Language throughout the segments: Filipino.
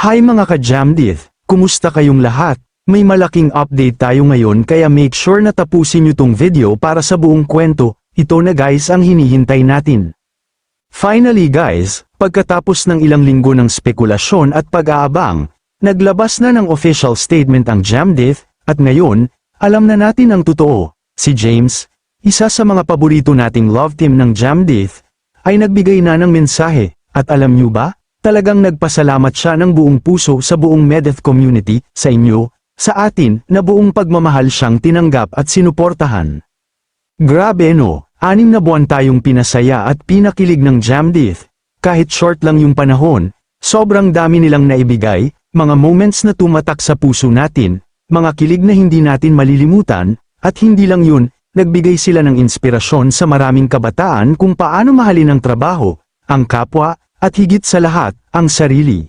Hi mga ka-Jamdith, kumusta kayong lahat? May malaking update tayo ngayon kaya make sure na tapusin nyo tong video para sa buong kwento, ito na guys ang hinihintay natin. Finally guys, pagkatapos ng ilang linggo ng spekulasyon at pag-aabang, naglabas na ng official statement ang Jamdith, at ngayon, alam na natin ang totoo, si James, isa sa mga paborito nating love team ng Jamdith, ay nagbigay na ng mensahe, at alam nyo ba, talagang nagpasalamat siya ng buong puso sa buong Medeth community, sa inyo, sa atin, na buong pagmamahal siyang tinanggap at sinuportahan. Grabe no, anim na buwan tayong pinasaya at pinakilig ng Jamdith. Kahit short lang yung panahon, sobrang dami nilang naibigay, mga moments na tumatak sa puso natin, mga kilig na hindi natin malilimutan, at hindi lang yun, nagbigay sila ng inspirasyon sa maraming kabataan kung paano mahalin ang trabaho, ang kapwa, at higit sa lahat, ang sarili.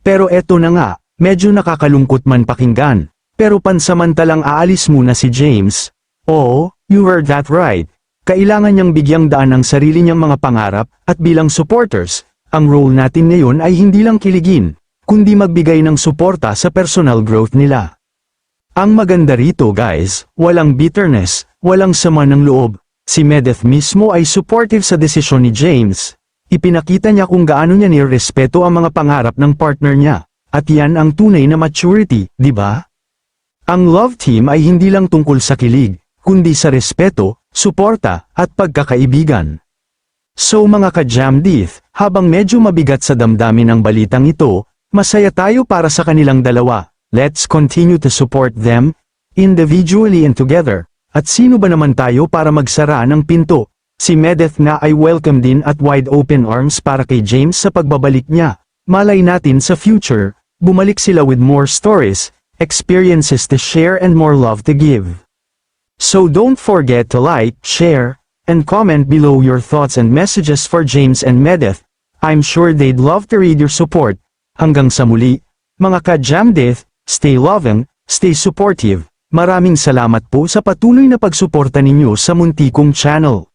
Pero eto na nga, medyo nakakalungkot man pakinggan, pero pansamantalang aalis muna si James. Oo, you heard that right. Kailangan niyang bigyang daan ang sarili niyang mga pangarap, at bilang supporters, ang role natin ngayon ay hindi lang kiligin, kundi magbigay ng suporta sa personal growth nila. Ang maganda rito guys, walang bitterness, walang sama ng loob. Si Medeth mismo ay supportive sa desisyon ni James. Ipinakita niya kung gaano niya nirespeto ang mga pangarap ng partner niya. At yan ang tunay na maturity, di ba? Ang love team ay hindi lang tungkol sa kilig, kundi sa respeto, suporta, at pagkakaibigan. So mga ka-Jamdith, habang medyo mabigat sa damdamin ang balitang ito, masaya tayo para sa kanilang dalawa. Let's continue to support them, individually and together. At sino ba naman tayo para magsara ng pinto? Si Medeth na ay welcome din at wide open arms para kay James sa pagbabalik niya. Malay natin sa future, bumalik sila with more stories, experiences to share and more love to give. So don't forget to like, share, and comment below your thoughts and messages for James and Medeth. I'm sure they'd love to read your support. Hanggang sa muli, mga ka-Jamdith, stay loving, stay supportive. Maraming salamat po sa patuloy na pagsuporta ninyo sa muntikong channel.